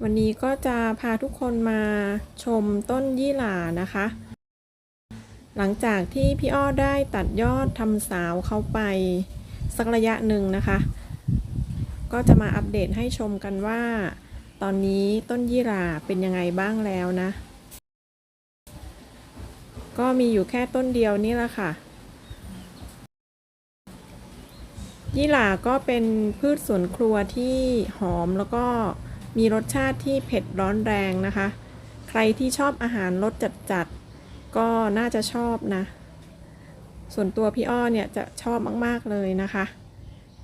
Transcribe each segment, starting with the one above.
วันนี้ก็จะพาทุกคนมาชมต้นยี่หร่านะคะ หลังจากที่พี่อ้อได้ตัดยอดทำสาวเข้าไปสักระยะหนึ่งนะคะ ก็จะมาอัปเดตให้ชมกันว่า ตอนนี้ต้นยี่หร่าเป็นยังไงบ้างแล้วนะ ก็มีอยู่แค่ต้นเดียวนี่แหละค่ะ ยี่หร่าก็เป็นพืชสวนครัวที่หอมแล้วก็ มีรสชาติที่เผ็ดร้อนแรงนะคะ ใครที่ชอบอาหารรสจัดๆ ก็น่าจะชอบนะ ส่วนตัวพี่อ้อเนี่ยจะชอบมากๆเลยนะคะ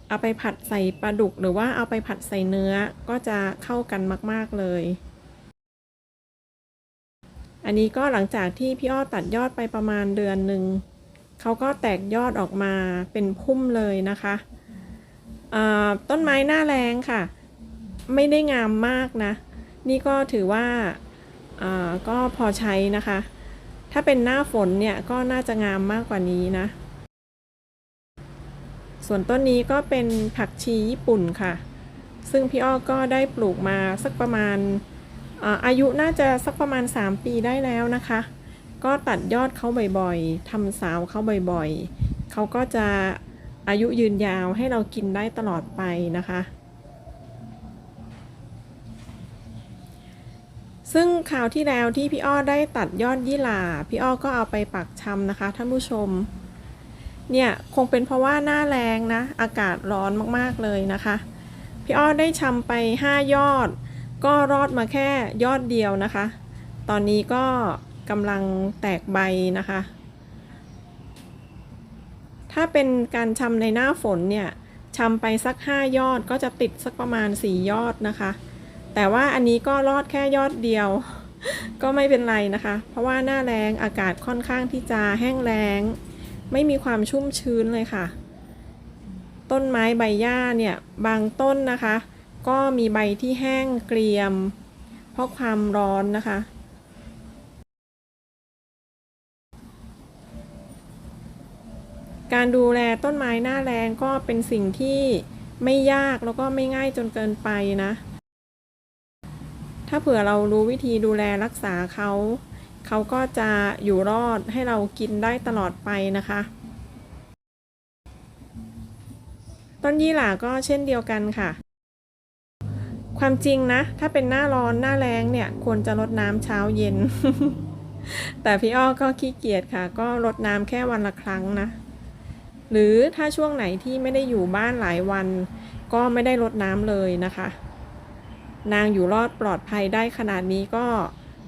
เอาไปผัดใส่ปลาดุกหรือว่าเอาไปผัดใส่เนื้อก็จะเข้ากันมากๆเลย อันนี้ก็หลังจากที่พี่อ้อตัดยอดไปประมาณเดือนหนึ่งเขาก็แตกยอดออกมาเป็นพุ่มเลยนะคะ ต้นไม้หน้าแรงค่ะ ไม่ได้งามมากนะ นี่ก็ถือว่าก็พอใช้นะคะ ถ้าเป็นหน้าฝนเนี่ยก็น่าจะงามมากกว่านี้นะ ส่วนต้นนี้ก็เป็นผักชีญี่ปุ่นค่ะ ซึ่งพี่อ้อก็ได้ปลูกมาสักประมาณอาอายุน่าจะสักประมาณ 3 ปีได้แล้วนะคะ ก็ตัดยอดเขาบ่อยๆทำสาวเขาบ่อยๆ เขาก็จะอายุยืนยาวให้เรากินได้ตลอดไปนะคะ ซึ่งคราวที่แล้วที่พี่อ้อได้ตัดยอดยี่หร่าพี่อ้อก็เอาไปปักชำนะคะท่านผู้ชม เนี่ยคงเป็นเพราะว่าหน้าแรงนะ อากาศร้อนมากๆเลยนะคะ พี่อ้อได้ชำไป 5 ยอด ก็รอดมาแค่ยอดเดียวนะคะ ตอนนี้ก็กำลังแตกใบนะคะ ถ้าเป็นการชำในหน้าฝนเนี่ยชำไปสัก 5 ยอดก็จะติดสักประมาณ 4 ยอดนะคะ แต่ว่าอันนี้ก็รอดแค่ยอดเดียว ก็ไม่เป็นไรนะคะ เพราะว่าหน้าแรงอากาศค่อนข้างที่จะแห้งแล้ง ไม่มีความชุ่มชื้นเลยค่ะ ต้นไม้ใบหญ้าเนี่ยบางต้นนะคะ ก็มีใบที่แห้งเกรียม เพราะความร้อนนะคะการดูแลต้นไม้หน้าแรงก็เป็นสิ่งที่ไม่ยากแล้วก็ไม่ง่ายจนเกินไปนะ ถ้าเผื่อเรารู้วิธีดูแลรักษาเขาเขาก็จะอยู่รอดให้เรากินได้ตลอดไปนะคะ ต้นยี่หร่าก็เช่นเดียวกันค่ะ ความจริงนะ ถ้าเป็นหน้าร้อนหน้าแรงเนี่ย ควรจะรดน้ำเช้าเย็น แต่พี่อ้อก็ขี้เกียจค่ะ ก็รดน้ำแค่วันละครั้งนะ หรือถ้าช่วงไหนที่ไม่ได้อยู่บ้านหลายวัน ก็ไม่ได้รดน้ำเลยนะคะ นางอยู่รอดปลอดภัยได้ขนาดนี้ก็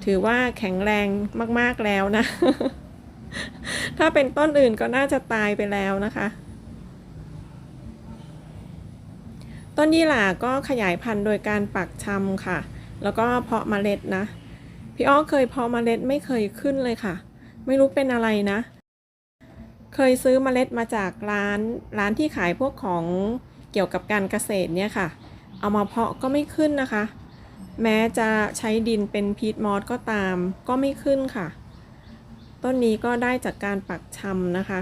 ถือว่าแข็งแรงมากๆแล้วนะ ถ้าเป็นต้นอื่นก็น่าจะตายไปแล้วนะคะ ต้นยี่หร่าก็ขยายพันธุ์โดยการปักชำค่ะ แล้วก็เพาะเมล็ดนะ พี่อ้อเคยเพาะเมล็ดไม่เคยขึ้นเลยค่ะ ไม่รู้เป็นอะไรนะ เคยซื้อเมล็ดมาจากร้านร้านที่ขายพวกของเกี่ยวกับการเกษตรเนี่ยค่ะ เอามาเพาะก็ไม่ขึ้นนะคะ แม้จะใช้ดินเป็นพีทมอสก็ตามก็ไม่ขึ้นค่ะ ต้นนี้ก็ได้จากการปักชำนะคะ